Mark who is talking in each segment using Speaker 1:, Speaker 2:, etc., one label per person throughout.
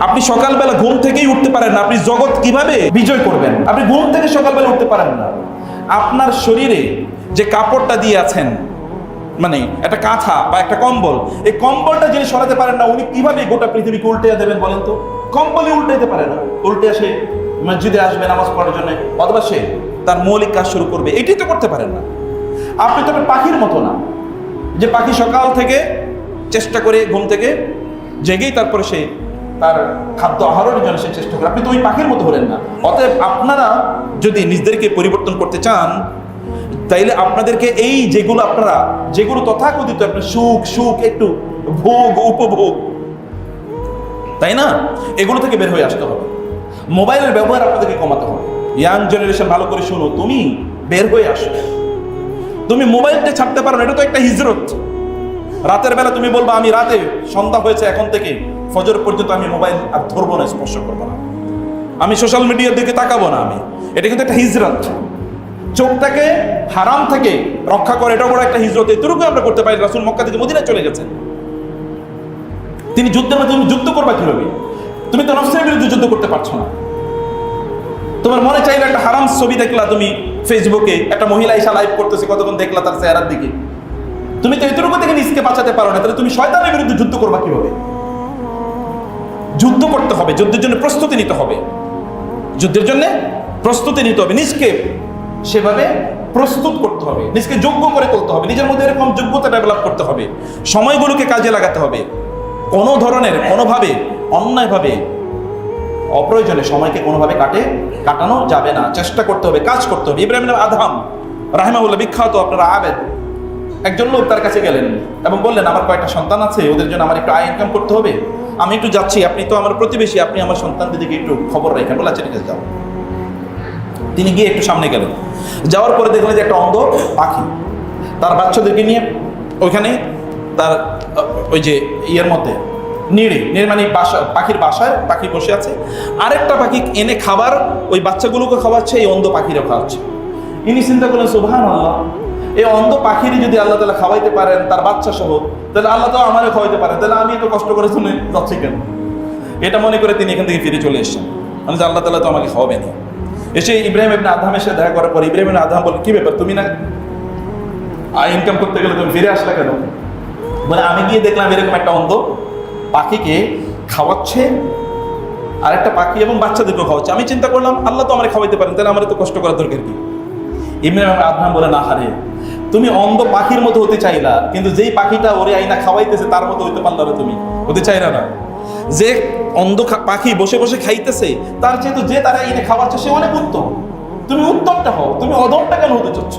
Speaker 1: আপনি সকালবেলা ঘুম থেকেই উঠতে পারেন না। আপনি জগৎ কীভাবে বিজয় করবেন? আপনি ঘুম থেকে সকালবেলা উঠতে পারেন না। আপনার শরীরে যে কাপড়টা দিয়ে আছেন মানে একটা কাঁথা বা একটা কম্বল, এই কম্বলটা যিনি সরাতে পারেন না, উনি কীভাবে গোটা পৃথিবীকে উল্টে দেবেন বলেন তো? কম্বলই উল্টে দিতে পারে না। উল্টে আসে মসজিদে আসবে, নামাজ পড়ার জন্য, অথবা সে তার মৌলিক কাজ শুরু করবে। এটাই তো করতে পারেন না। আপনি তো পাখির মতো না। যে পাখি সকাল থেকে চেষ্টা করে ঘুম থেকে জেগেই তারপরে সে তার খাদ্য আহরণের জন্য সে চেষ্টা করে। আপনি তো ওই পাখির মতো হলেন না। অতএব আপনারা যদি নিজেদেরকে পরিবর্তন করতে চান, তাইলে আপনাদেরকে এই যেগুলো আপনারা, যেগুলো তথাকথিত আপনার সুখ সুখ, একটু ভোগ, উপভোগ, তাই না? এগুলো থেকে বের হয়ে আসতে হবে। মোবাইলের ব্যবহার আপনাদেরকে কমাতে হবে। ইয়াং জেনারেশন, ভালো করে শুনো, তুমি বের হয়ে আসো। তুমি মোবাইলটা ছাড়তে পারো এটা তো একটা হিজরত। রাতের বেলা তুমি বলবা, আমি রাতে সন্ধ্যা হয়েছে এখন থেকে। ফজর পর্যন্ত আমি মোবাইল আর ধরবো না, স্পর্শ করব না। আমি সোশ্যাল মিডিয়ার দিকে তাকাবো না আমি। এটা কিন্তু একটা হিজরত। চোখটাকে হারাম থেকে রক্ষা করে, এটা বড় একটা হিজরত। এতটুকু আমরা করতে পারি, রাসুল মক্কা থেকে মদিনায় চলে গেছেন। তিনি যুদ্ধের মধ্যে তুমি যুদ্ধ করবা কীভাবে? তুমি তো নফসের বিরুদ্ধে যুদ্ধ করতে পারছ না। তোমার মনে চাইলে একটা হারাম ছবি দেখলা তুমি ফেসবুকে একটা মহিলা এসে লাইভ করতেছে, কতক্ষণ দেখলা তার চেহারার দিকে। তুমি তো এতটুকু থেকে নিজকে বাঁচাতে পারো না, তাহলে তুমি শয়তানের বিরুদ্ধে যুদ্ধ করবা কীভাবে? যুদ্ধ করতে হবে, যুদ্ধের জন্য প্রস্তুতি নিতে হবে। যুদ্ধের জন্য প্রস্তুতি নিতে হবে, নিজকে সেভাবে প্রস্তুত করতে হবে, নিজকে যোগ্য করে তুলতে হবে, নিজের মধ্যে এরকম যোগ্যতা ডেভেলপ করতে হবে, সময়গুলোকে কাজে লাগাতে হবে। কোনো ধরনের, কোনোভাবে, অন্যায়ভাবে, অপ্রয়োজনে সময়কে কোনোভাবে কাটে, কাটানো যাবে না। চেষ্টা করতে হবে, কাজ করতে হবে। ইব্রাহিম আদহাম রাহিমাউল্লাহ বিখ্যাত আপনারা আবেদ। একজন লোক তার কাছে গেলেন এবং বললেন, আমার কয়েকটা সন্তান আছে, ওদের জন্য আমার একটু আয় ইনকাম করতে হবে। আমি একটু যাচ্ছি, আপনি তো আমার প্রতিবেশী, আপনি আমার সন্তানদের দিকে একটু খবর রাখেন, বলে আচ্ছা ঠিক আছে, যাও। তিনি গিয়ে একটু সামনে গেলেন। যাওয়ার পরে দেখলেন যে একটা অন্ধ পাখি, তার বাচ্চাদেরকে নিয়ে ওইখানে তার ওই যে ইয়ের মধ্যে, নিড়ে নিড়ে মানে বাসা, পাখির বাসায় পাখি বসে আছে। আরেকটা পাখি এনে খাবার, ওই বাচ্চাগুলোকে খাওয়াচ্ছে, এই অন্ধ পাখিরা খাওয়াচ্ছে। ইনি চিন্তা করলেন সুবহান আল্লাহ এই অন্ধ পাখিরই যদি আল্লাহ তালা খাওয়াইতে পারেন, তার বাচ্চা সহ, তাহলে আল্লাহ তো আমারও খাওয়াইতে পারেন। তাহলে আমি তো কষ্ট করে শুনে যাচ্ছি কেন? এটা মনে করে তিনি এখান থেকে ফিরে চলে এসেছেন। আমি যে আল্লাহ তালা তো আমাকে খাওয়াবেনি এসে ইব্রাহিম ইবনে আদহাম এসে দেখা করার পর ইব্রাহিম আদহাম বলে কি ব্যাপার, তুমি না ইনকাম করতে গেলে তুমি ফিরে আসলে কেন? বলে, আমি গিয়ে দেখলাম এরকম একটা অন্ধ পাখিকে খাওয়াচ্ছে আর একটা পাখি এবং বাচ্চাদেরকে খাওয়াচ্ছে। আমি চিন্তা করলাম, আল্লাহ তো আমার খাওয়াইতে পারেন, তাহলে আমার তো কষ্ট করার দরকার কি? ইমরান আদনাম বলে না হারে তুমি অন্ধ পাখির মতো হতে চাইলা, কিন্তু যেই পাখিটা ওরে আইনা খাওয়াইতেছে, তার মতো হইতে পারলা না তুমি। হতে চাইলা না। যে অন্ধ পাখি বসে বসে খাইতেছে, তার যেহেতু যে তারা আইনে খাওয়াচ্ছে সে অনেক উত্তম। তুমি উত্তমটা হও, তুমি অধমটা কেন হতে চাচ্ছ?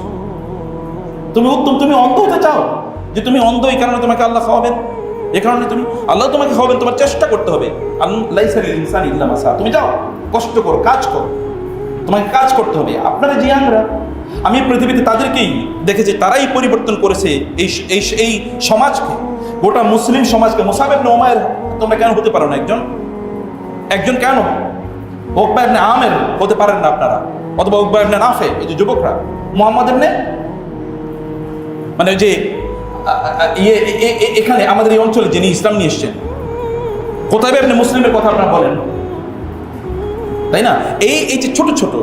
Speaker 1: তুমি উত্তম, তুমি অন্ধ হতে চাও? যে তুমি অন্ধ, এই কারণে তোমাকে আল্লাহ খাওয়াবেন। এ কারণে তুমি, আল্লাহ তোমাকে খাওয়াবেন, তোমার চেষ্টা করতে হবে। তুমি যাও, কষ্ট করো, কাজ করো। তোমাকে কাজ করতে হবে। আপনারা জিয়ানরা আমি পৃথিবীতে তাদেরকেই দেখেছি, তারাই পরিবর্তন করেছে এই এই সমাজকে। গোটা মুসলিম সমাজকে মোসাবেব নোমায়ের তোমরা কেন হতে পারো না একজন? একজন কেন? ওকবা এমনি আমের হতে পারেন না আপনারা। অথবা ওকবা এমনি নাফে, এই যে যুবকরা। মোহাম্মদ এমনি মানে যে ইয়ে এখানে আমাদের এই অঞ্চলে যিনি ইসলাম নিয়ে এসছেন। কোথায় আপনি মুসলিমের কথা আপনারা বলেন? তাই না? এই এই যে ছোট ছোট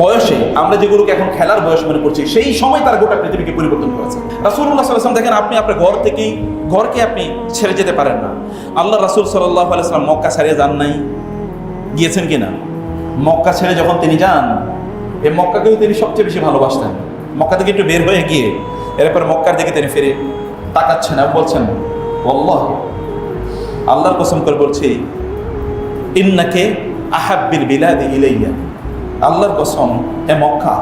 Speaker 1: বয়সে আমরা যেগুলোকে এখন খেলার বয়স মনে করছি, সেই সময় তারা গোটা পৃথিবীকে পরিবর্তন করেছে। রাসুল্লাহ দেখেন, আপনি আপনার ঘর থেকেই, ঘরকে আপনি ছেড়ে যেতে পারেন না। আল্লাহ রাসুল সাল্লাহ আলাইসালাম মক্কা ছাড়িয়ে যান নাই। গিয়েছেন কিনা? মক্কা ছেড়ে যখন তিনি যান এই মক্কাকেও তিনি সবচেয়ে বেশি ভালোবাসতেন। মক্কা থেকে একটু বের হয়ে গিয়ে, এরপর মক্কার দিকে তিনি ফিরে তাকাচ্ছেন এবং বলছেন অল্লাহ আল্লাহর কসম করে বলছি, ইন্নাকে আহাব্বিল বিলাদি ইলাইয়া। আল্লাহর কসম এ মক্কা,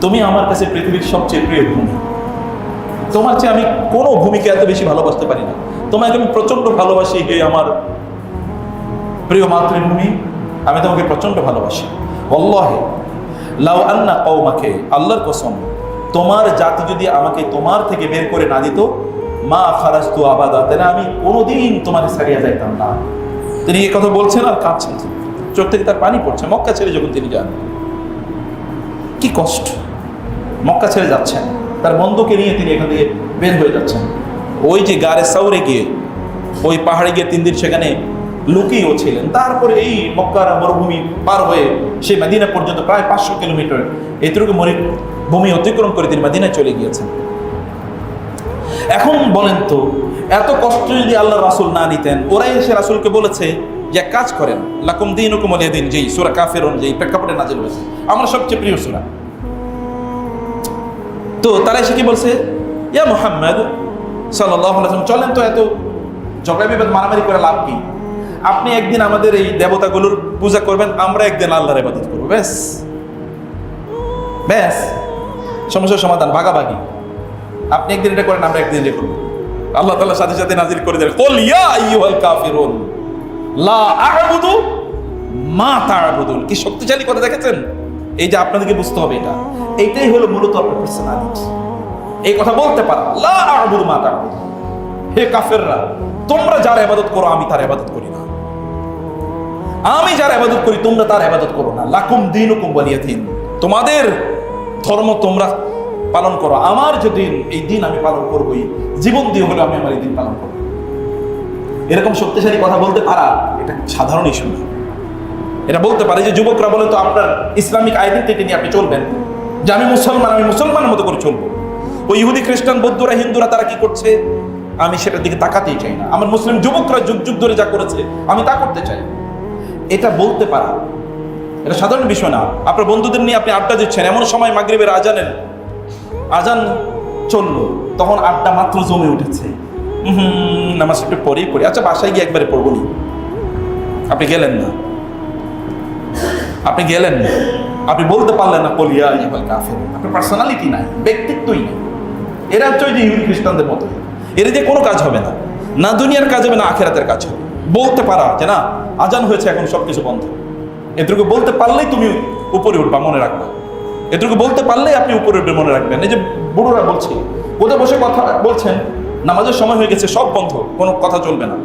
Speaker 1: তুমি আমার কাছে পৃথিবীর সবচেয়ে প্রিয় ভূমি। তোমার চেয়ে আমি কোনো ভূমিকে এত বেশি ভালোবাসতে পারি না। তোমাকে আমি প্রচণ্ড ভালোবাসি, হে আমার প্রিয় মাতৃভূমি। আমি তোমাকে প্রচণ্ড ভালোবাসি। অল্লাহে লাউ আন্না কৌমাকে আল্লাহর কসম, তোমার জাতি যদি আমাকে তোমার থেকে বের করে না দিত, মা খারাস্তু আবাদা, তাহলে আমি কোনোদিন তোমাকে ছাড়িয়ে যাইতাম না। তিনি এই কথা বলছেন আর কাঁদছেন চোখ থেকে তার পানি পড়ছে, মক্কা ছেড়ে যখন তিনি যান, কি কষ্ট। মক্কা ছেড়ে যাচ্ছেন, তার বন্ধুকে নিয়ে তিনি এখান থেকে বের হয়ে যাচ্ছেন। ওই যে গাড়ে সাউরে গিয়ে, ওই পাহাড়ে গিয়ে তিন দিন সেখানে লুকিয়েও ছিলেন। তারপরে এই মক্কার মরুভূমি পার হয়ে সেই মাদিনা পর্যন্ত প্রায় পাঁচশো কিলোমিটার এতটুকু মরি ভূমি অতিক্রম করে তিনি মাদিনায় চলে গিয়েছেন। এখন বলেন তো, এত কষ্ট যদি আল্লাহ রাসুল না নিতেন ওরাই এসে রাসুলকে বলেছে যে এক কাজ করেন, লাকুম দিন হুকুম আলিয়া দিন যেই সুরা কাফের যেই প্রেক্ষাপটে নাজিল হয়েছে। আমার সবচেয়ে প্রিয় সুরা। তো তারা এসে কি বলছে? ইয়া মোহাম্মদ আলাইসাল্লাম চলেন তো এত ঝগড়া বিবাদ মারামারি করে লাভ কি? আপনি একদিন আমাদের এই দেবতাগুলোর পূজা করবেন, আমরা একদিন আল্লাহর ইবাদত করব। ব্যাস। ব্যাস। সমস্যার সমাধান, ভাগাভাগি। আপনি একদিন এটা করেন, আমরা একদিন এটা করব। আল্লাহ তাআলা সাথে সাথে নাজির করে দেবেন। কুল ইয়া আইয়ুহাল কাফিরুন। লা আ'বুদু মা তা'বুদুন। কি শক্তিশালী কথা দেখেছেন? এই যে আপনাদেরকে বুঝতে হবে এটা। এইটাই হলো মূলত আপনার এই কথা বলতে পারা হে কাফেররা, তোমরা যার ইবাদত করো, আমি তার ইবাদত করি না। আমি যার ইবাদত করি, তোমরা তার ইবাদত করো না। লাকুম দিনুকুম ওয়ালিয়া দিন। তোমাদের ধর্ম তোমরা পালন করো। আমার যে দিন, এই দিন আমি পালন করবই। জীবন দিয়ে হলে আমি আমার এই দিন পালন করব। এরকম শক্তিশালী কথা বলতে পারা, এটা সাধারণ ইস্যু না। এটা বলতে পারে যে যুবকরা বলে তো আপনার ইসলামিক আইডেন্টিটি নিয়ে আপনি চলবেন। যে আমি মুসলমান, আমি মুসলমানের মতো করে চলবো। ওই ইহুদি, খ্রিস্টান, বৌদ্ধরা, হিন্দুরা তারা কি করছে? আমি সেটার দিকে তাকাতেই চাই না। আমার মুসলিম যুবকরা যুগ যুগ ধরে যা করেছে, আমি তা করতে চাই। এটা বলতে পারা। এটা সাধারণ বিষয় না। আপনার বন্ধুদের নিয়ে আপনি আড্ডা দিচ্ছেন। এমন সময় মাগরিবের আজানের আজান চলল। তখন আড্ডা মাত্র জমে উঠেছে। নামাজ একটু পরেই পড়ি। আচ্ছা বাসায় গিয়ে একবারে পড়ব নি? আপনি গেলেন না। আপনি গেলেন না। আপনি বলতে পারলেন না, কলিয়া ইহাল কাফের। আপনার পার্সোনালিটি নাই, ব্যক্তিত্বই নেই। এরা হচ্ছে ওই যে ইহুদি খ্রিস্টানদের মতো। এর দিয়ে কোনো কাজ হবে না। না দুনিয়ার কাজ হবে, না আখেরাতের কাজ হবে। বলতে পারা যে না? আজান হয়েছে, এখন সব কিছু বন্ধ। এটুকু বলতে পারলেই তুমি উপরে উঠবা, মনে রাখবা। এটুকু বলতে পারলেই আপনি উপরে উঠবে, মনে রাখবেন। এই যে বুড়োরা বলছে ওদের বসে কথা বলছেন? নামাজের সময় হয়ে গেছে, সব বন্ধ, কোনো কথা চলবে না।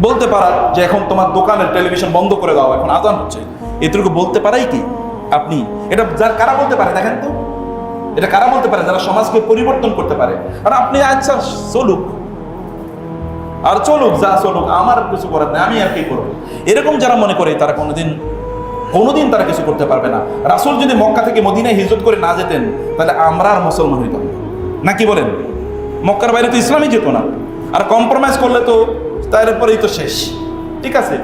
Speaker 1: বলতে পারা যে এখন তোমার দোকানের টেলিভিশন বন্ধ করে দাও, এখন আজান হচ্ছে। এটুকু বলতে পারাই কি? আপনি, এটা যার, কারা বলতে পারে দেখেন তো? এটা কারা বলতে পারে? যারা সমাজকে পরিবর্তন করতে পারে। আর আপনি আচ্ছা চলুক। আর চলুক, যা চলুক, আমার কিছু করার নেই, আমি আর কি করব? এরকম যারা মনে করে, তারা কোনোদিন কোনোদিন তারা কিছু করতে পারবে না। রাসুল যদি মক্কা থেকে মদিনায় হিজরত করে না যেতেন, তাহলে আমরা আর মুসলমান হইতাম না। না কি বলেন? মক্কার বাইরে তো ইসলামই যেত না। আর কম্প্রোমাইজ করলে তো তারপরেই তো শেষ। ঠিক আছে?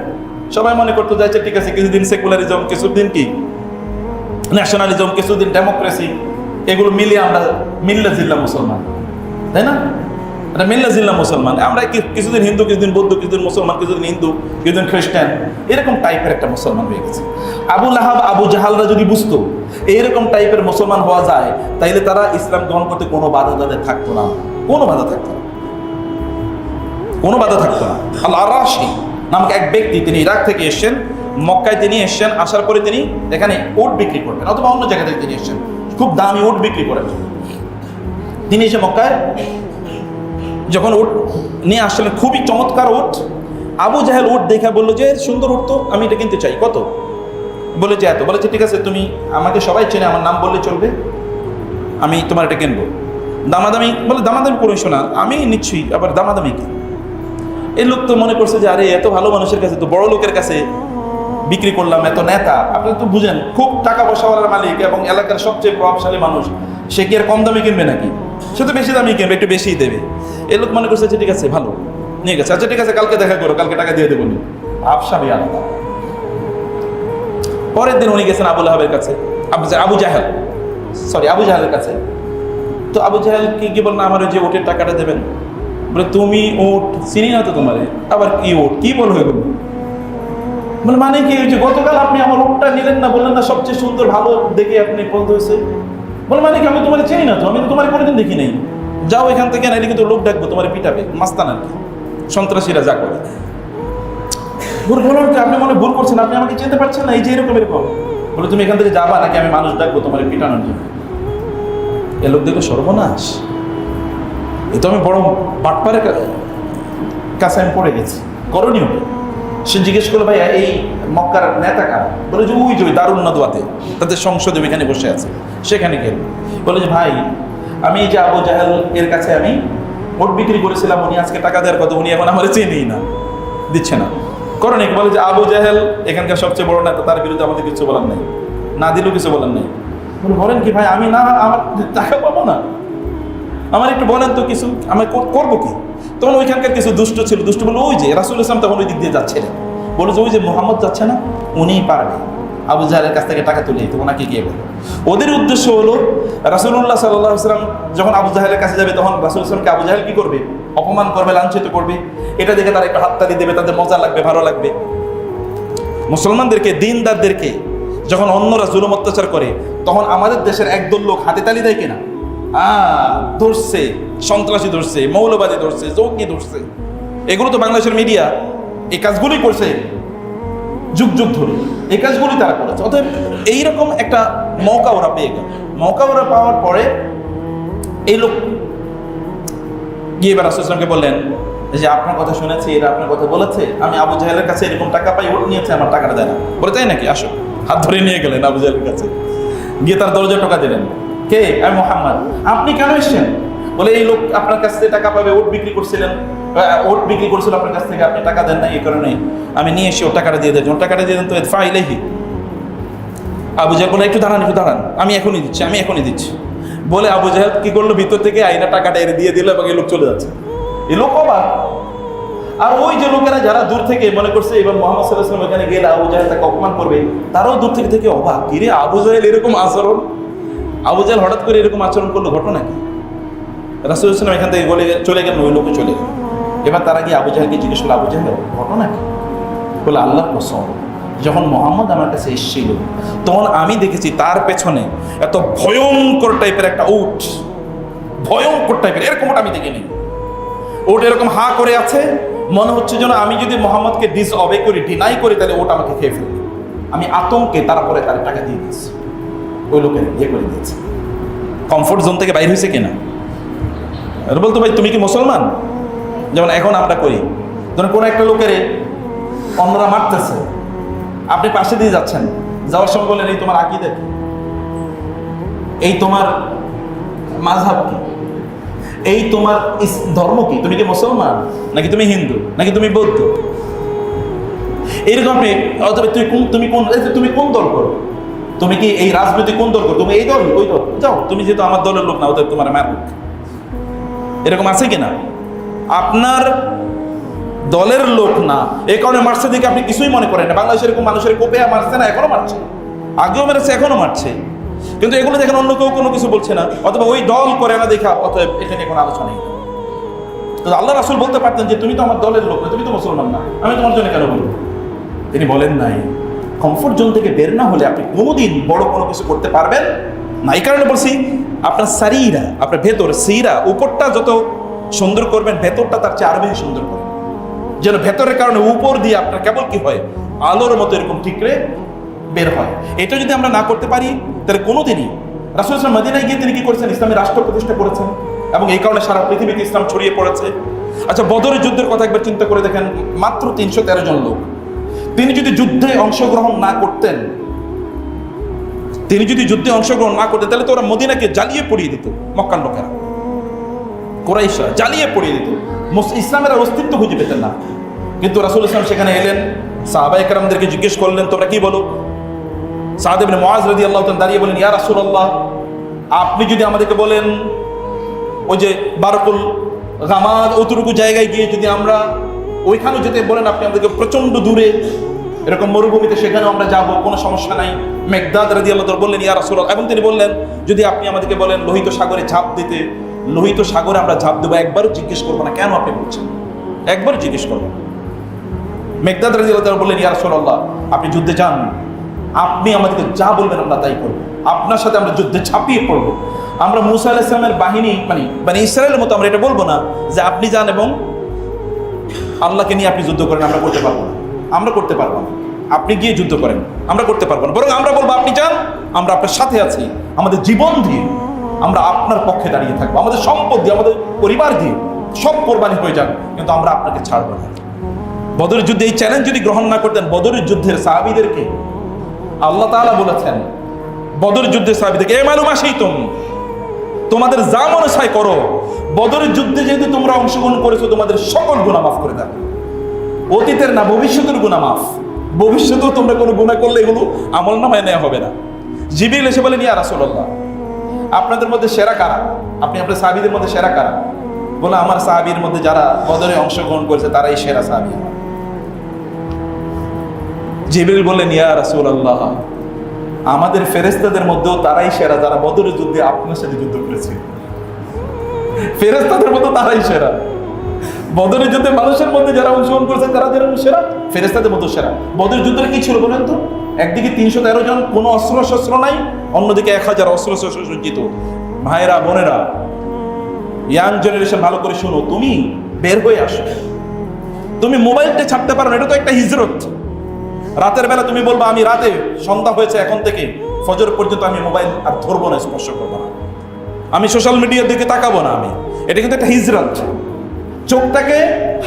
Speaker 1: সবাই মনে করতো যাচ্ছে ঠিক আছে, কিছুদিন সেকুলারিজম কিছুদিন কি? ন্যাশনালিজম কিছুদিন ডেমোক্রেসি এগুলো মিলিয়ে আমরা মিল্লা জিল্লা মুসলমান। তাই না? এটা মিল্লা জিল্লা মুসলমান। আমরা কিছুদিন হিন্দু, কিছুদিন বৌদ্ধ, কিছুদিন মুসলমান, কিছুদিন হিন্দু, কিছুদিন খ্রিস্টান, এরকম টাইপের একটা মুসলমান হয়ে গেছে। আবু লাহাব, আবু জাহালরা যদি বুঝতো, এইরকম টাইপের মুসলমান হওয়া যায়, তাইলে তারা ইসলাম গ্রহণ করতে কোনো বাধা তাদের থাকতো না। কোনো বাধা থাকতো না। কোনো বাধা থাকতো না। আল্লাহ রাশি নামক এক ব্যক্তি তিনি ইরাক থেকে এসেছেন, মক্কায় তিনি এসেছেন, আসার পরে তিনি এখানে উট বিক্রি করবেন অথবা অন্য জায়গা থেকে তিনি এসেছেন। খুব দামি উট বিক্রি করেন তিনি এসে মক্কায় যখন উট নিয়ে আসছিলেন খুবই চমৎকার উট, আবু জাহেল উট দেখে বলল যে, সুন্দর উট তো, আমি এটা কিনতে চাই। কত? বলে যে, এত। বলেছে ঠিক আছে, তুমি আমাকে সবাই চেনে, আমার নাম বললে চলবে। আমি তোমার এটা কিনবো। দামাদামি, বলে দামাদামি করিস না, আমি নিচ্ছি, আবার দামাদামি কি? এই লোক তো মনে করছে যে, আরে, এত ভালো মানুষের কাছে, তো বড় লোকের কাছে বিক্রি করলাম, এত নেতা। আপনি তো বুঝেন, খুব টাকা পয়সাওয়ালার মালিক এবং এলাকার সবচেয়ে প্রভাবশালী মানুষ। সে কি আর কম দামে কিনবে নাকি? সে তো বেশি দামে কিনবে, একটু বেশিই দেবে। এই লোক মনে করছে যে, ঠিক আছে, ভালো, নিয়ে গেছে। আচ্ছা ঠিক আছে, কালকে দেখা করো, কালকে টাকা দিয়ে দেবো আফসাবি আলাদা। পরের দিন উনি গেছেন আবুল আহাবের কাছে। আবু আবু জাহেল। সরি, আবু জাহেলের কাছে। তো আবু জাহেল কি কি বলেন আমার যে ওটের টাকাটা দেবেন। বলে, তুমি ওট চিনি না তো তোমারে? আবার কি ওট? কি বল হয়ে গেল মানে মানে কি হয়েছে গতকাল আপনি আমার ওটটা নিলেন না, বললেন না সবচেয়ে সুন্দর, ভালো দেখে আপনি বলতে হয়েছে? বলে মানে কি আমি তোমার চিনি না তো? আমি তো তোমার কোনোদিন দেখি নাই। যাও এখান থেকে, নাইলে কিন্তু লোক ডাকবো, তোমার পিটাবে, মাস্তান আর কি। সন্ত্রাসীরা যা করে। ভুল বলুন আপনি মনে ভুল করছেন, আপনি আমাকে চিনতে পারছেন না? এই যে এরকম এরকম। বলে, তুমি এখান থেকে যাবা, নাকি আমি মানুষ ডাকবো তোমার পিটানোর জন্য? এ লোক দেখো সর্বনাশ। এ তো আমি বড় বাটপারের কাছে আমি পড়ে গেছি। করণীয় সে জিজ্ঞেস করল, ভাইয়া, এই মক্কার নেতা কারা? বলে যে, ওই যে দারুণ নদওয়াতে তাদের সংসদে ওইখানে বসে আছে। সেখানে গেল। বলে যে, ভাই, আমি এই যে আবু জাহেল এর কাছে আমি ভোট বিক্রি করেছিলাম, উনি আজকে টাকা দেওয়ার কথা উনি এখন আমার চেনেই না, দিচ্ছে না। ক? করে নাকি বলে যে, আবু জাহেল এখানকার সবচেয়ে বড় নেতা, তার বিরুদ্ধে আমাদের কিছু বলার নাই। না দিলেও কিছু বলার নাই। বলেন কি, ভাই, আমি না, আমার টাকা পাবো না। আমার একটু বলেন তো কিছু, আমি করব কি? তখন ওইখানকার কিছু দুষ্ট ছিল, দুষ্ট বলে ওই যে রাসুল ইসলাম তখন ওই দিক দিয়ে যাচ্ছিলেন। বলে যে, ওই যে মোহাম্মদ যাচ্ছে না, উনিই পারবে। আবু জাহেলের কাছ থেকে টাকা তুলে তো ওনাকে গিয়ে বলো। ওদের উদ্দেশ্য হলো রাসুল্লাহ সাল্লাম যখন আবু জাহেলের কাছে যাবে, তখন রাসুল ইসলামকে আবু জাহেল কি করবে? অপমান করবে, লাঞ্ছিত করবে। এটা দেখে তারা একটু হাততালি দেবে, তাদের মজা লাগবে, ভালো লাগবে। মুসলমানদেরকে, দিনদারদেরকে যখন অন্যরা জুলুম অত্যাচার করে, তখন আমাদের দেশের একদল লোক হাতে তালি দেয় কিনা? ধরছে, সন্ত্রাসী ধরছে, মৌলবাদী ধরছে, জঙ্গি ধরছে। এগুলো তো বাংলাদেশের মিডিয়া এই কাজগুলি করছে। যুগ যুগ ধরে এই কাজগুলি তারা করেছে। অতএব এইরকম একটা মৌকা ওরা পেয়ে গেল। মৌকা ওরা পাওয়ার পরে এই লোক গিয়ে এবার বললেন যে আপনার কথা শুনেছি, এরা আপনার কথা বলেছে, আমি আবু জাহেলের কাছে এরকম টাকা পাই ওর নিয়েছে, আমার টাকাটা দেয় না। বলে, তাই নাকি? আসো। হাত ধরে নিয়ে গেলেন আবু জাহেলের কাছে। গিয়ে তার দরজা টোকা দিলেন। কে? আমি মোহাম্মদ। আপনি কেন এসছেন? বলে, এই লোক আপনার কাছ থেকে টাকা পাবে, ওট বিক্রি করছিলেন। ওট বিক্রি করছিল আপনার কাছ থেকে, আপনি টাকা দেন না এই কারণে আমি নিয়ে এসে ওর টাকাটা দিয়ে দেন ওর টাকাটা দিয়ে দেন তো ফাইলেহি আবু জাহেল বলে, একটু দাঁড়ান একটু দাঁড়ান। আমি এখনই দিচ্ছি, আমি এখনই দিচ্ছি। বলে আবু জাহেল কি করল? ভিতর থেকে আইনা টাকাটা এনে দিয়ে দিল এবং এই লোক চলে যাচ্ছে। এই লোক অবাক। আর ওই যে লোকেরা যারা দূর থেকে মনে করছে এবার মোহাম্মদ সাল্লাহ এখানে গেলে আবু জাহেল তাকে অপমান করবে, তারাও দূর থেকে থেকে অবাক। কিরে, আবু জাহেল এরকম আচরণ? আবু জাহেল হঠাৎ করে এরকম আচরণ করল, ঘটনা কি? রাসুল ইসলাম এখান থেকে বলে চলে গেলেন, ওই লোকে চলে গেল। এবার তারা গিয়ে আবু জাহেলকে জিজ্ঞেস করল, আবু জাহেল, ঘটনা কি? বলে আল্লাহ কসম, যখন মোহাম্মদ আমার কাছে এসেছিল, তখন আমি দেখেছি তার পেছনে এত ভয়ঙ্কর টাইপের একটা উট, ভয়ঙ্কর টাইপের এরকম ওটা আমি দেখিনি। ওট এরকম হা করে আছে মনে হচ্ছে যেন আমি যদি মোহাম্মদকে ডিস অবে করি ডিনাই করি, তাহলে ওটা আমাকে খেয়ে ফেলবে। আমি আতঙ্কে তারপরে তার টাকা দিয়ে দিয়েছি। ওই লোকের ইয়ে করে দিয়েছে। কমফোর্ট জোন থেকে বাইর হয়েছে কিনা? বলতো ভাই, তুমি কি মুসলমান? যেমন এখন আমরা করি। ধরুন কোনো একটা লোকের অন্যরা মারতেছে। আপনি পাশে দিয়ে যাচ্ছেন। যাওয়ার সময় বললেন, এই তোমার আকিদে কি? এই তোমার মাঝহাব কি? এই তোমার ধর্ম কি? তুমি কি মুসলমান? নাকি তুমি হিন্দু? নাকি তুমি বৌদ্ধ? এইরকম তুমি কোন তুমি কোন তুমি কোন দল করো? তুমি কি এই রাজনৈতিক কোন দল করো? তুমি এই দল, ওই দল? যাও, তুমি যেহেতু আমার দলের লোক না ওদের তোমার মারুক এরকম আছে কিনা আপনার দলের লোক না। এই কারণে মারছে দিকে আপনি কিছুই মনে করেন না। বাংলাদেশের এরকম মানুষের কোপে মারছে না, এখনও মারছে। আগেও মেরেছে, এখনও মারছে। কিন্তু এগুলো দেখেন অন্য কেউ কোনো কিছু বলছে না, অথবা ওই দল করে না দেখা, অতএব এখানে কোনো আলোচনা নেই। তো আল্লাহ রাসুল বলতে পারতেন যে, তুমি তো আমার দলের লোক না, তুমি তো মুসলমান না, আমি তোমার জন্য কেন বলব? তিনি বলেন নাই। কমফোর্ট জোন থেকে বের না হলে আপনি কোনোদিন বড় কোনো কিছু করতে পারবেন না। এই কারণে বলছি, আপনার সারিরা, আপনার ভেতর সিরা, উপরটা যত সুন্দর করবেন, ভেতরটা তার চেয়ে আরও বেশি সুন্দর করবেন। যেন ভেতরের কারণে উপর দিয়ে আপনার কেবল কি হয়? আলোর মতো এরকম ঠিকরে বের হয়। এটা যদি আমরা না করতে পারি, তাহলে কোনোদিনই রাসুল ইসলাম মদিনায় গিয়ে তিনি কি করেছেন? ইসলামের রাষ্ট্র প্রতিষ্ঠা করেছেন। এবং এই কারণে সারা পৃথিবীতে ইসলাম ছড়িয়ে পড়েছে। আচ্ছা বদরের যুদ্ধের কথা একবার চিন্তা করে দেখেন, মাত্র তিনশো তেরো জন লোক। তিনি যদি যুদ্ধে অংশগ্রহণ না করতেন, তিনি যদি যুদ্ধে অংশগ্রহণ না করতেন, তাহলে তো ওরা মদিনাকে জ্বালিয়ে পড়িয়ে দিত, মক্কার লোকেরা। কোরাইশা জ্বালিয়ে পড়িয়ে দিত। ইসলামের অস্তিত্ব খুঁজে পেতেন না। কিন্তু রাসুল ইসলাম সেখানে এলেন। সাহাবা একরামদেরকে জিজ্ঞেস করলেন, তোমরা কি বলো? সাহাদ ইবনে মুআজ রাদিয়াল্লাহু তাআলা দাঁড়িয়ে বলেন, ইয়া রাসূলুল্লাহ, আপনি যদি আমাদেরকে বলেন, ওই যে বারকুল গামাদ অতটুকু জায়গায় গিয়ে যদি আমরা ওইখানেও যেতে বলেন, আপনি আমাদেরকে প্রচণ্ড দূরে, এরকম মরুভূমিতে সেখানেও আমরা যাব, কোনো সমস্যা নাই মেঘদাদ রাজি আল্লাহ বললেন, ইয়া রাসূল এবং তিনি বললেন, যদি আপনি আমাদেরকে বলেন, লোহিত সাগরে ঝাঁপ দিতে, লোহিত সাগরে আমরা ঝাঁপ দেবো, একবারও জিজ্ঞেস করব না, কেন আপনি বলছেন একবারও জিজ্ঞেস করব। মেঘদাদ রাজি আল্লাহ বললেন, ইয়া রাসূলুল্লাহ, আপনি যুদ্ধে যান আপনি আমাদেরকে যা বলবেন আমরা তাই করব। আপনার সাথে আমরা যুদ্ধে ঝাঁপিয়ে পড়ব। আমরা মুসা আলাহ ইসলামের বাহিনী মানে মানে ইসরায়েলের মতো আমরা এটা বলব না যে আপনি যান এবং আল্লাহকে নিয়ে আপনি যুদ্ধ করেন, আমরা করতে পারব না। আমরা করতে পারব না। আপনি গিয়ে যুদ্ধ করেন, আমরা করতে পারব না। বরং আমরা বলব, আপনি যান, আমরা আপনার সাথে আছি। আমাদের জীবন দিয়ে আমরা আপনার পক্ষে দাঁড়িয়ে থাকব। আমাদের সম্পদ দিয়ে, আমাদের পরিবার দিয়ে সব কোরবানি হয়ে যান কিন্তু আমরা আপনাকে ছাড়বো না। বদরের যুদ্ধে এই চ্যালেঞ্জ যদি গ্রহণ না করতেন, বদরের যুদ্ধের সাহাবিদেরকে আল্লাহ তাআলা বলেছেন, বদরের যুদ্ধের সাহাবিদেরকে, এ মালুম আসেই তুম তোমাদের যা মনে চায় করো। বদরের যুদ্ধে যেহেতু তোমরা অংশগ্রহণ করেছ, তোমাদের সকল গুণা মাফ করে দাও। অতীতের না, ভবিষ্যতের গুণা মাফ। ভবিষ্যতেও তোমরা কোনো গুণা করলে এগুলো আমল নামায় নেওয়া হবে না। জিবিল এসে বলেন ইয়া রাসূলুল্লাহ, আপনাদের মধ্যে সেরা কারা? আপনি আপনার সাহাবীদের মধ্যে সেরা কারা? বলে, আমার সাহাবীর মধ্যে যারা বদরে অংশগ্রহণ করেছে, তারাই সেরা সাহাবী জিবিল বললেন, ইয়া রাসুল আল্লাহ আমাদের ফেরেস্তাদের মধ্যেও তারাই সেরা যারা বদরের যুদ্ধে আপনার সাথে যুদ্ধ করেছে। ফেরেস্তাদের মধ্যে তারাই সেরা। বদরের যুদ্ধে মানুষের মধ্যে যারা অংশগ্রহণ করেছে, তারা যেরকম সেরা ফেরেস্তাদের মধ্যে সেরা। বদরের যুদ্ধে কি ছিল বলেন তো? একদিকে তিনশো তেরো জন, কোনো অস্ত্র শস্ত্র নাই, অন্যদিকে এক হাজার অস্ত্র শস্ত্র সজ্জিত। ভাইরা বোনেরা, ইয়াং জেনারেশন, ভালো করে শোনো, তুমি বের হয়ে আসো। তুমি মোবাইলটা ছাড়তে পারো এটা তো একটা হিজরত। রাতের বেলা তুমি বলবা, আমি রাতে সন্ধ্যা হয়েছে, এখন থেকে ফজর পর্যন্ত আমি মোবাইল আর ধরবো না, স্পর্শ করব না। আমি সোশ্যাল মিডিয়ার দিকে তাকাবো না আমি। এটা কিন্তু একটা হিজরত। চোখটাকে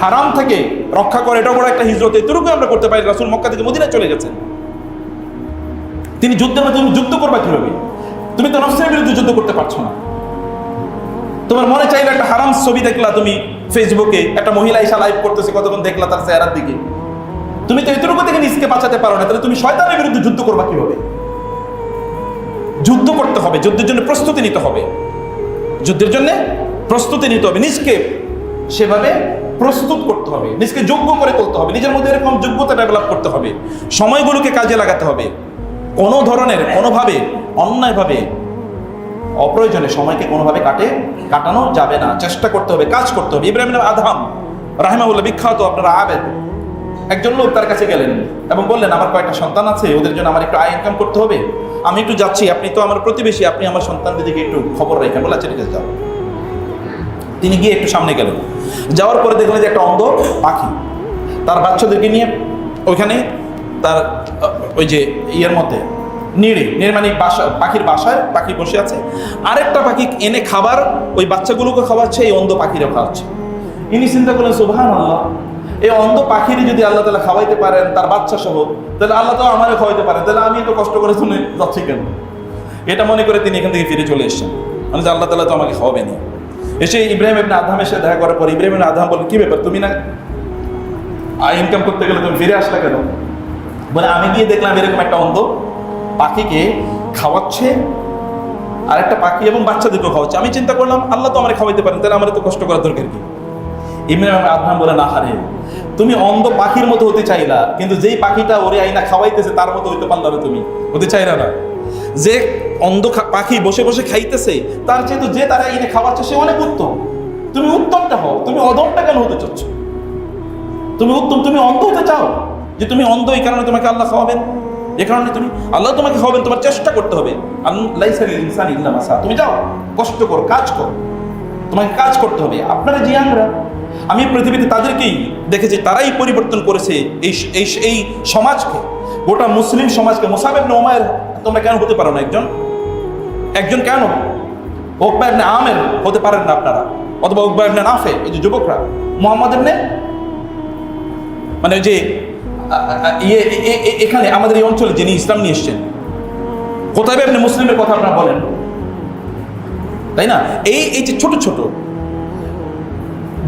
Speaker 1: হারাম থেকে রক্ষা করে এটা বড় একটা হিজরত। এতটুকু আমরা করতে পারি, রাসুল মক্কা থেকে মদিনায় চলে গেছেন। তিনি যুদ্ধের মধ্যে তুমি যুদ্ধ করবা কীভাবে? তুমি তো নফসের বিরুদ্ধে যুদ্ধ করতে পারছ না। তোমার মনে চাইলে একটা হারাম ছবি দেখলা, তুমি ফেসবুকে একটা মহিলা এসা লাইভ করতেছে, কতক্ষণ দেখলা তার চেহারার দিকে। তুমি তো এতটুকু থেকে নিজকে বাঁচাতে পারো না, তাহলে তুমি শয়তানের বিরুদ্ধে যুদ্ধ করবা কীভাবে? যুদ্ধ করতে হবে, যুদ্ধের জন্য প্রস্তুতি নিতে হবে। যুদ্ধের জন্য প্রস্তুতি নিতে হবে, নিজকে সেভাবে প্রস্তুত করতে হবে, নিজকে যোগ্য করে তুলতে হবে, নিজের মধ্যে এরকম যোগ্যতা ডেভেলপ করতে হবে, সময়গুলোকে কাজে লাগাতে হবে। কোনো ধরনের, কোনোভাবে, অন্যায়ভাবে, অপ্রয়োজনে সময়কে কোনোভাবে কাটে, কাটানো যাবে না। চেষ্টা করতে হবে, কাজ করতে হবে। ইব্রাহিম আদহাম রাহিমাউল্লাহ বিখ্যাত আপনারা আবেদ। একজন লোক তার কাছে গেলেন এবং বললেন, আমার কয়েকটা সন্তান আছে, ওদের জন্য আমার একটু আয় ইনকাম করতে হবে। আমি একটু যাচ্ছি, আপনি তো আমার প্রতিবেশী, আপনি আমার সন্তানদের দিকে একটু খবর রাখেন। বলে আচ্ছা ঠিক আছে, যাও। তিনি গিয়ে একটু সামনে গেলেন। যাওয়ার পরে দেখলেন যে একটা অন্ধ পাখি, তার বাচ্চাদেরকে নিয়ে ওইখানে তার, ওই যে ইয়ের মধ্যে, নিড়ে নিড়ে মানে বাসা, পাখির বাসায় পাখি বসে আছে। আরেকটা পাখি এনে খাবার, ওই বাচ্চাগুলোকে খাওয়াচ্ছে, এই অন্ধ পাখিরও খাওয়াচ্ছে। ইনি চিন্তা করলেন সুবহান আল্লাহ এই অন্ধ পাখিরই যদি আল্লাহ তালা খাওয়াইতে পারেন, তার বাচ্চা সহ, তাহলে আল্লাহ তো আমারও খাওয়াইতে পারেন। তাহলে আমি তো কষ্ট করে শুনে যাচ্ছি কেন? এটা মনে করে তিনি এখান থেকে ফিরে চলে এসেছেন। মানে যে আল্লাহ তালা তো আমাকে খাওয়াবেনি এসে ইব্রাহিম ইবনে আদহাম এসে দেখা করার পর ইব্রাহিম আদহাম বলেন কি ব্যাপার, তুমি না ইনকাম করতে গেলে তুমি ফিরে আসলে কেন? বলে, আমি গিয়ে দেখলাম এরকম একটা অন্ধ পাখিকে খাওয়াচ্ছে আর একটা পাখি এবং বাচ্চাদেরকেও খাওয়াচ্ছে। আমি চিন্তা করলাম, আল্লাহ তো আমার খাওয়াইতে পারেন, তাহলে আমার তো কষ্ট করার দরকার কি? ইমরান আদহাম বলে না হারে তুমি অন্ধ পাখির মতো হতে চাইলা, কিন্তু যেই পাখিটা ওরে আইনা খাওয়াইতেছে, তার মতো হইতে পারলা না তুমি। হতে চাইলা না। যে অন্ধ পাখি বসে বসে খাইতেছে, তার চেয়ে তো যে তারা আইনে খাওয়াচ্ছে, সে অনেক উত্তম। তুমি উত্তমটা হও, তুমি অদমটা কেন হতে চাচ্ছ? তুমি উত্তম, তুমি অন্ধ হতে চাও? যে তুমি অন্ধ, এই কারণে তোমাকে আল্লাহ খাওয়াবেন? যে কারণে তুমি আল্লাহ তোমাকে খাওয়াবেন, তোমার চেষ্টা করতে হবে। ইল্লা তুমি যাও, কষ্ট করো, কাজ করো। তোমাকে কাজ করতে হবে। আপনারা জিয়ানরা আমি পৃথিবীতে তাদেরকেই দেখেছি, তারাই পরিবর্তন করেছে এই এই সমাজকে। গোটা মুসলিম সমাজকে। মোসাবেব নোমায়ের তোমরা কেন হতে পারো না একজন? একজন কেন? ওকবা ইবনে আমের হতে পারেন না আপনারা। অথবা ওকবা ইবনে নাফে, এই যে যুবকরা। মোহাম্মদের নে? মানে যে ইয়ে এখানে আমাদের এই অঞ্চলে যিনি ইসলাম নিয়ে এসছেন কোথায় আপনি মুসলিমের কথা আপনারা বলেন। তাই না? এই এই যে ছোট ছোট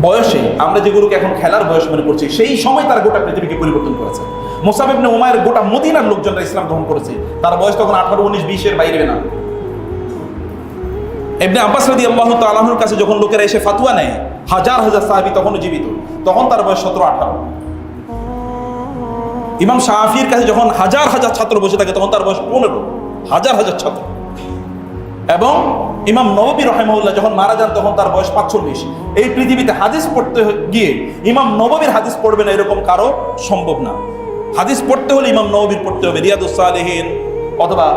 Speaker 1: বয়সে আমরা যেগুলোকে এখন খেলার বয়স মনে করছি, সেই সময় তারা গোটা পৃথিবীকে পরিবর্তন করেছে। মোসাবিবনে উমায়ের গোটা মদিনার লোকজনরা ইসলাম গ্রহণ করেছে। তার বয়স তখন আঠারো, উনিশ বিশের বাইরে না। এমনি আব্বাস রাদি আল্লাহ তালাহুর কাছে যখন লোকেরা এসে ফাতুয়া নেয়, হাজার হাজার সাহাবি তখনও জীবিত। তখন তার বয়স সতেরো, আঠারো। ইমাম শাহির কাছে যখন হাজার হাজার ছাত্র বসে থাকে, তখন তার বয়স পনেরো। হাজার হাজার ছাত্র। এবং ইমাম নবী রহেমউল্লাহ যখন মারা যান তখন তার বয়স পাঁচচল্লিশ। এই পৃথিবীতে হাদিস পড়তে গিয়ে ইমাম নববীর হাদিস পড়বে না এরকম কারও সম্ভব না। হাদিস পড়তে হলে ইমাম নববীর পড়তে হবে রিয়াদুসালেহীন অথবা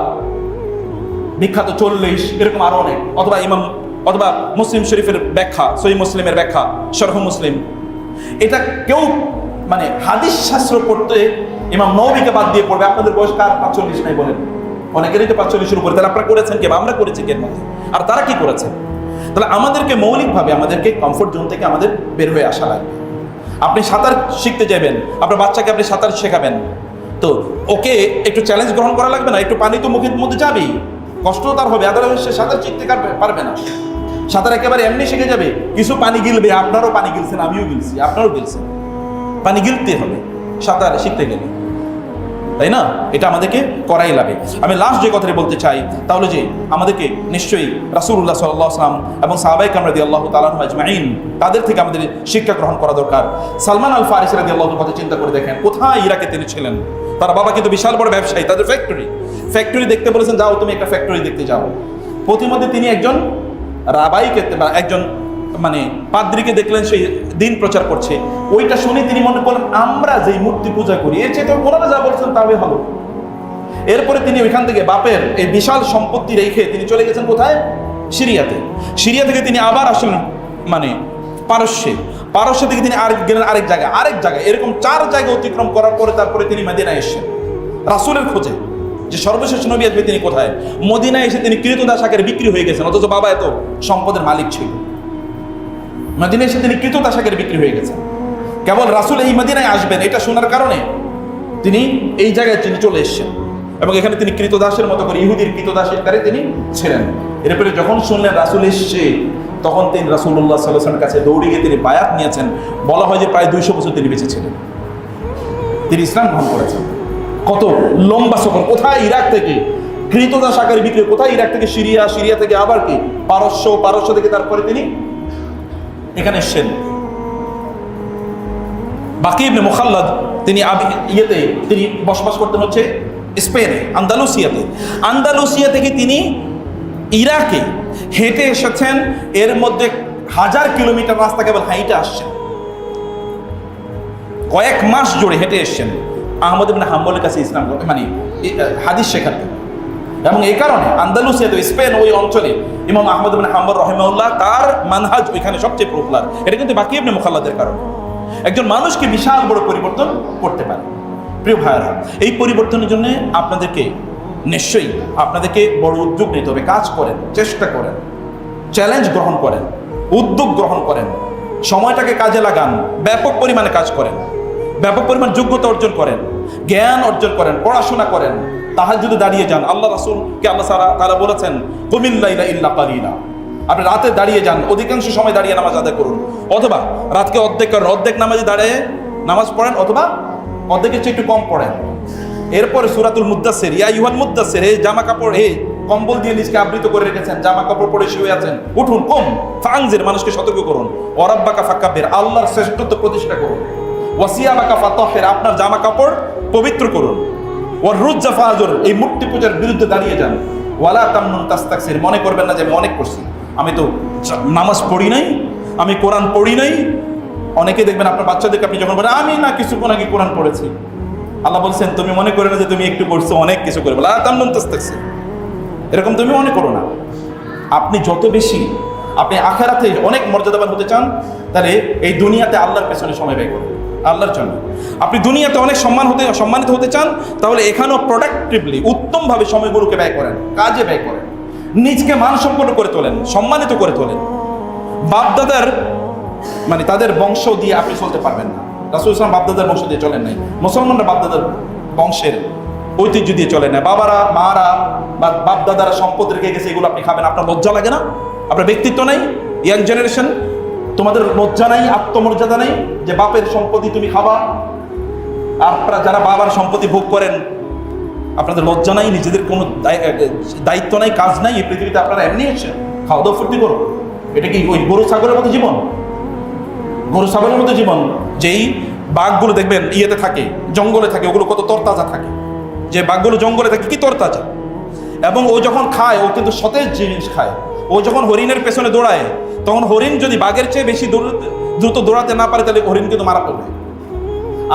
Speaker 1: বিখ্যাত চল্লিশ, এরকম আরও অনেক। অথবা ইমাম, অথবা মুসলিম শরীফের ব্যাখ্যা সই মুসলিমের ব্যাখ্যা, শরহ মুসলিম। এটা কেউ মানে হাদিস শাস্ত্র পড়তে ইমাম নবীকে বাদ দিয়ে পড়বে। আপনাদের বয়স কার? পাঁচচল্লিশ নাই বলেন। অনেকেরই তো পাঁচচল্লিশের উপরে তাহলে আপনারা করেছেন কে বা আমরা করেছি কে? মধ্যে আর তারা কি করেছে? তাহলে আমাদেরকে মৌলিকভাবে আমাদেরকে কমফোর্ট জোন থেকে আমাদের বের হয়ে আসা লাগবে। আপনি সাঁতার শিখতে যাবেন, আপনার বাচ্চাকে আপনি সাঁতার শেখাবেন। তো ওকে একটু চ্যালেঞ্জ গ্রহণ করা লাগবে না, একটু পানি তো মুখের মধ্যে যাবেই। কষ্ট তার হবে, আদারওয়াইজ সে সাঁতার শিখতে পারবে না। সাঁতার একেবারে এমনি শিখে যাবে, কিছু পানি গিলবে, আপনারও পানি গিলছেন আমিও গিলছি, আপনারও গিলছেন পানি গিলতে হবে, সাঁতার শিখতে গেলে। তাই না? এটা আমাদেরকে করাই লাগে। আমি লাস্ট যে কথাটি বলতে চাই তাহলে যে আমাদেরকে নিশ্চয়ই রাসুল্লাহ সাল্লাম এবং সাহাবাই কামরাদি আল্লাহ তালাহ আজমাইন, তাদের থেকে আমাদের শিক্ষা গ্রহণ করা দরকার। সালমান আল ফারিস রাদি আল্লাহর কথা চিন্তা করে দেখেন, কোথায় ইরাকে তিনি ছিলেন? তার বাবা কিন্তু বিশাল বড় ব্যবসায়ী, তাদের ফ্যাক্টরি ফ্যাক্টরি দেখতে বলেছেন, যাও, তুমি একটা ফ্যাক্টরি দেখতে যাও। প্রতিমধ্যে তিনি একজন রাবাইকে বা একজন মানে পাদ্রিকে দেখলেন সেই দিন প্রচার করছে। ওইটা শুনে তিনি মনে করলেন, আমরা যেই মূর্তি পূজা করি, এর চেয়ে তো ওনারা যা বলছেন তাহলে ভালো। এরপরে তিনি ওইখান থেকে বাপের এই বিশাল সম্পত্তি রেখে তিনি চলে গেছেন কোথায়? সিরিয়াতে। সিরিয়া থেকে তিনি আবার আসলেন মানে পারস্যে। পারস্য থেকে তিনি আরেক, গেলেন আরেক জায়গায় আরেক জায়গায়। এরকম চার জায়গা অতিক্রম করার পরে তারপরে তিনি মদিনায় এসেছেন। রাসুলের খোঁজে, যে সর্বশেষ নবী আসবে তিনি কোথায়? মদিনায় এসে তিনি কৃতদাস আকারে বিক্রি হয়ে গেছেন, অথচ বাবা এত সম্পদের মালিক ছিল। মদিনায় এসে তিনি কৃতদাস আকারে বিক্রি হয়ে গেছেন। কেবল রাসুল এই মদিনায় আসবেন, এটা শোনার কারণে তিনি এই জায়গায় তিনি চলে এসেছেন। এবং এখানে তিনি কৃতদাসের মতো করে, ইহুদির কৃতদাসের কারে তিনি ছিলেন। এরপরে যখন শুনলেন রাসুল এসছে, তখন তিনি রাসুল্লাহ সাল্লামের কাছে দৌড়ে গিয়ে তিনি বায়াত নিয়েছেন। বলা হয় যে প্রায় দুইশো বছর তিনি বেঁচে ছিলেন। তিনি ইসলাম গ্রহণ করেছেন। কত লম্বা সফর, কোথায় ইরাক থেকে? কৃতদাস আকারে বিক্রি কোথায় ইরাক থেকে? সিরিয়া সিরিয়া থেকে আবার কি? পারস্য পারস্য থেকে তারপরে তিনি এখানে এসছেন। বাকি ইবনে মুখাল্লাদ, তিনি ইয়েতে তিনি বসবাস করতেন হচ্ছে স্পেনে, আন্দালুসিয়াতে। আন্দালুসিয়া থেকে তিনি ইরাকে হেঁটে এসেছেন, এর মধ্যে হাজার কিলোমিটার রাস্তা কেবল হাইটে আসছেন। কয়েক মাস জুড়ে হেঁটে এসছেন। আহমদ ইবনে হাম্বলের কাছে ইসলাম মানে হাদিস শেখাতে এবং এই কারণে আন্দালুসিয়াতে স্পেন ওই অঞ্চলে ইমাম আহমদ ইবনে হাম্বল রহিমাউল্লাহ তার মানহাজ ওইখানে সবচেয়ে পপুলার এটা কিন্তু বাকি ইবনে মুখাল্লাদের কারণে। একজন মানুষকে বিশাল বড় পরিবর্তন করতে পারে। প্রিয় ভাইয়েরা, এই পরিবর্তনের জন্য আপনাদেরকে নিশ্চয়ই আপনাদেরকে বড় উদ্যোগ নিতে হবে। কাজ করেন, চেষ্টা করেন চ্যালেঞ্জ গ্রহণ করেন, উদ্যোগ গ্রহণ করেন, সময়টাকে কাজে লাগান, ব্যাপক পরিমাণে কাজ করেন, ব্যাপক পরিমাণ যোগ্যতা অর্জন করেন, জ্ঞান অর্জন করেন, পড়াশোনা করেন তাহার যদি দাঁড়িয়ে যান। আল্লাহ রাসুলকে আল্লাহ সারা তারা বলেছেন কুমিল্লাইলা ইল্লা কালিলা। আপনি রাতে দাঁড়িয়ে যান, অধিকাংশ সময় দাঁড়িয়ে নামাজ আদায় করুন। অথবা রাতকে অর্ধেক করেন অর্ধেক নামাজে দাঁড়িয়ে নামাজ পড়েন অথবা অর্ধেকের চেয়ে একটু কম পড়েন। এরপরে সুরাতুল মুদাসের ইয়া ইউহান মুদাসের হে জামা কাপড়, হে কম্বল দিয়ে নিজকে আবৃত করে রেখেছেন, জামা কাপড় পরে শুয়ে আছেন, উঠুন, কম ফাংজের মানুষকে সতর্ক করুন। অরাব্বাকা ফাক্কাবের আল্লাহর শ্রেষ্ঠত্ব প্রতিষ্ঠা করুন। ওয়াসিয়া বাকা ফাতহের আপনার জামা কাপড় পবিত্র করুন। এই মূর্তি পূজার বিরুদ্ধে দাঁড়িয়ে যান। ওয়ালা তামনুন তাস্তাকসির, মনে করবেন না যে আমি অনেক করছি আমি তো নামাজ পড়ি নাই, আমি কোরআন পড়ি নাই। অনেকে দেখবেন আপনার বাচ্চাদেরকে আপনি যখন বলেন, আমি না কিছুক্ষণ আগে কোরআন পড়েছি। আল্লাহ বলছেন, তুমি মনে করে না যে তুমি একটু করছ অনেক কিছু করে বলে তামনুন তাস্তাকসির। এরকম তুমি মনে করো না। আপনি যত বেশি আপনি আখেরাতে অনেক মর্যাদাবান হতে চান, তাহলে এই দুনিয়াতে আল্লাহর পেছনে সময় ব্যয় করুন। আল্লাহর জন্য। আপনি দুনিয়াতে অনেক সম্মান হতে সম্মানিত হতে চান, তাহলে এখানেও প্রোডাক্টিভলি উত্তমভাবে সময়গুলোকে ব্যয় করেন, কাজে ব্যয় করেন। নিজকে মানসম্পন্ন করে তোলেন, সম্মানিত করে তোলেন। বাপদাদার মানে তাদের বংশ দিয়ে আপনি চলতে পারবেন না। রাসুল ইসলাম বাপদাদার বংশ দিয়ে চলেন নাই। মুসলমানরা বাপদাদার বংশের ঐতিহ্য দিয়ে চলে না বাবারা, মারা, বা বাপদাদারা সম্পদ রেখে গেছে, এগুলো আপনি খাবেন। আপনার লজ্জা লাগে না? আপনার ব্যক্তিত্ব নাই? ইয়াং জেনারেশন তোমাদের লজ্জা নাই, আত্মমর্যাদা নেই যে বাপের সম্পত্তি তুমি খাবা? আর আপনারা যারা বাবার সম্পত্তি ভোগ করেন, আপনাদের লজ্জা নাই, নিজেদের কোনো দায়- দায়িত্ব নাই, কাজ নাই, এই পৃথিবীতে আপনারা এমনি এসেছেন। খাওয়া দাওয়া ফুর্তি করো। এটা কি ওই গরু ছাগলের মতো জীবন? গরু ছাগলের মতো জীবন, যেই বাঘগুলো দেখবেন ইয়েতে থাকে, জঙ্গলে থাকে, ওগুলো কত তরতাজা থাকে। যে বাঘগুলো জঙ্গলে থাকে, কি তরতাজা? এবং ও যখন খায়, ও কিন্তু সতেজ জিনিস খায়। ও যখন হরিণের পেছনে দৌড়ায় তখন হরিণ যদি বাঘের চেয়ে বেশি দ্রুত দৌড়াতে না পারে, তাহলে হরিণ কিন্তু মারা পড়বে।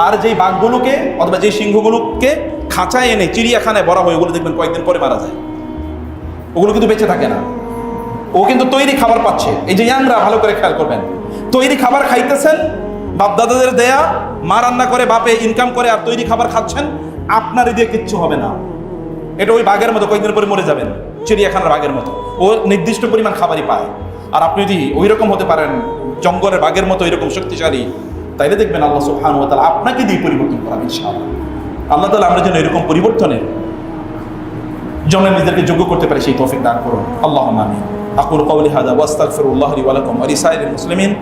Speaker 1: আর যেই বাঘগুলোকে অথবা যেই সিংহগুলোকে খাঁচায় এনে চিড়িয়াখানায় বড় হয়, ওগুলো দেখবেন কয়েকদিন পরে মারা যায়। ওগুলো কিন্তু বেঁচে থাকে না। ও কিন্তু তৈরি খাবার পাচ্ছে। এই যে ইয়াংরা, ভালো করে খেয়াল করবেন। তৈরি খাবার খাইতেছেন বাপ দাদাদের দেয়া, মা রান্না করে, বাপে ইনকাম করে, আর তৈরি খাবার খাচ্ছেন আপনার দিয়ে কিচ্ছু হবে না। এটা ওই বাঘের মতো, কয়েকদিন পরে মরে যাবেন, চিড়িয়াখানার বাঘের মতো। ও নির্দিষ্ট পরিমাণ খাবারই পায়। আর আপনি যদি ওই রকম হতে পারেন, জঙ্গলের বাঘের মতো এরকম শক্তিশালী, তাইলে দেখবেন আল্লাহ সুবহান ও তাহলে আপনাকে দিয়ে পরিবর্তন করা ইনশাআল্লাহ। আল্লাহ তালা আমরা যেন এরকম পরিবর্তনে জন্য নিজেদেরকে যোগ্য করতে পারে, সেই তৌফিক দান করুন। আল্লাহ আমিন। আকুল কৌলি হাদা ওয়াস্তাগফিরুল্লাহ লি ওয়া লাকুম। ওয়া লিসাইরিল মুসলিমিন।